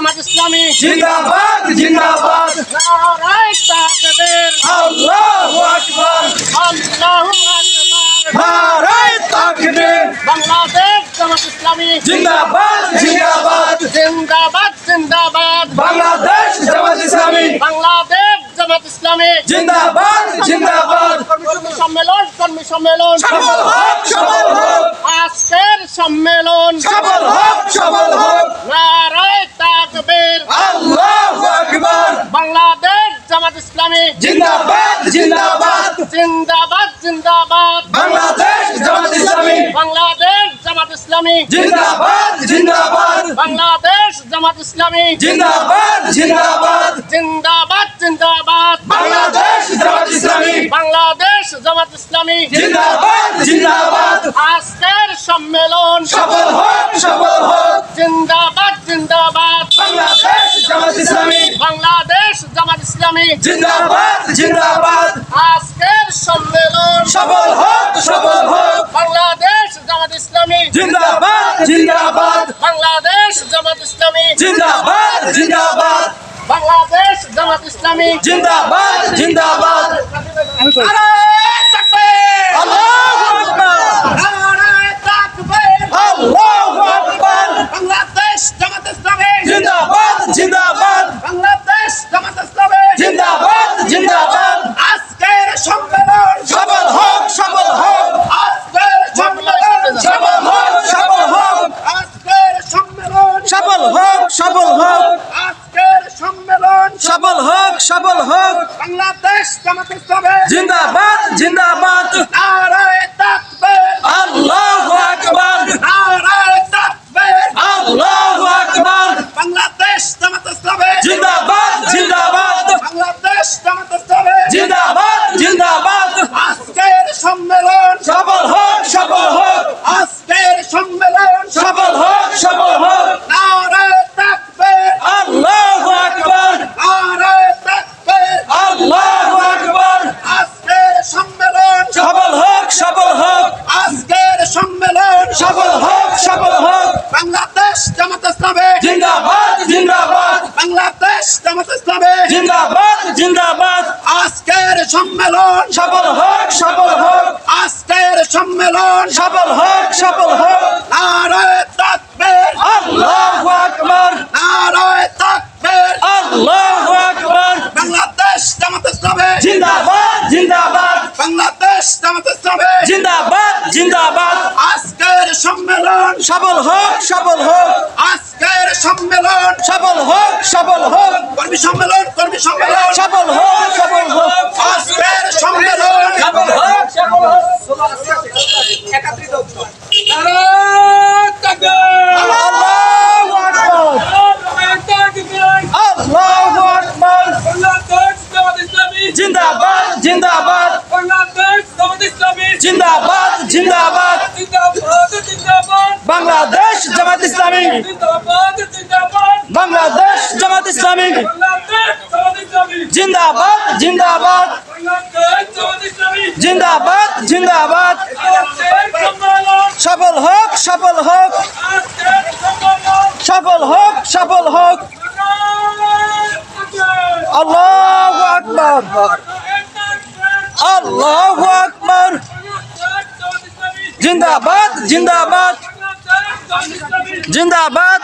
জামাত ইসলামী। জিন্দাবাদ জিন্দাবাদ। নারায় তাকবীর। আল্লাহু আকবার। আল্লাহু আকবার। নারায়ে তাকবীর। বাংলাদেশ জামাত ইসলামী। জিন্দাবাদ জিন্দাবাদ। জিন্দাবাদ জিন্দাবাদ। বাংলাদেশ জামাত ইসলামী। বাংলাদেশ জামাত ইসলামী। জিন্দাবাদ জিন্দাবাদ। কর্মী সম্মেলন কর্মী সম্মেলন। সফল হোক সফল হোক। আজকের সম্মেলন। সফল হোক সফল হোক। নারায় তাকবীর আল্লাহু আকবার বাংলাদেশ জামাত ইসলামী জিন্দাবাদ জিন্দাবাদ জিন্দাবাদ। বাংলাদেশ জামাত ইসলামী। বাংলাদেশ জামাত ইসলামী। জিন্দাবাদ জিন্দাবাদ। বাংলাদেশ জামাত ইসলামী। জিন্দাবাদ জিন্দাবাদ। জিন্দাবাদ জিন্দাবাদ। বাংলাদেশ জামাত ইসলামী। বাংলাদেশ জামাত ইসলামী। জিন্দাবাদ জিন্দাবাদ। আজকের সম্মেলন। সফল হোক সফল হোক। জিন্দাবাদ জিন্দাবাদ। বাংলাদেশ জামাত ইসলামী। বাংলাদেশ জামাত ইসলামী। জিন্দাবাদ জিন্দাবাদ। আজকের সম্মেলন। সফল হোক সফল হোক। বাংলাদেশ জামাত ইসলামী। জিন্দাবাদ জিন্দাবাদ। বাংলাদেশ জামাত ইসলামী। জিন্দাবাদ জিন্দাবাদ। বাংলাদেশ জামাত ইসলামী। জিন্দাবাদ জিন্দাবাদ। বাংলাদেশ জামাত ইসলামী। জিন্দাবাদ জিন্দাবাদ বাংলাদেশ জামাত ইসলামী জিন্দাবাদ জিন্দাবাদ আজকের সম্মেলন সফল হোক সফল হোক আজকের সম্মেলন সফল হোক সফল হোক আজকের সম্মেলন সফল হোক সফল হোক। আজকের সম্মেলন সফল হোক সফল হোক। বাংলাদেশ জামাত ইসলামে জিন্দাবাদ জিন্দাবাদ। বাংলাদেশ জামাত ইসলামী জিন্দাবাদ জিন্দাবাদ। আজকের সম্মেলন সফল হোক সফল হোক। আজকের সম্মেলন সফল হোক সফল হোক। নারায়ে তাকবীর। আল্লাহু আকবার। নারায়ে তাকবীর। আল্লাহু আকবার। বাংলাদেশ জামাত ইসলামী জিন্দাবাদ জিন্দাবাদ। বাংলাদেশ জামাত ইসলামী জিন্দাবাদ জিন্দাবাদ। আজকের সম্মেলন সফল হোক সফল হোক। আজকের সম্মেলন সফল হোক সফল হোক। কর্মী সম্মেলন কর্মী সম্মেলন। সফল হোক সফল হোক। আজকের সম্মেলন। সফল হোক সফল হোক। আল্লাহু আকবার আল্লাহু আকবার জিন্দাবাদ জিন্দাবাদ। জিন্দাবাদ জিন্দাবাদ। বাংলাদেশ জামাত ইসলামী। বাংলাদেশ জামাত ইসলামী। জিন্দাবাদ জিন্দাবাদ। জিন্দাবাদ জিন্দাবাদ। সফল হোক সফল হোক। সফল হোক সফল হোক। আল্লাহু আকবার। আল্লাহু আকবার। জিন্দাবাদ জিন্দাবাদ। জিন্দাবাদ।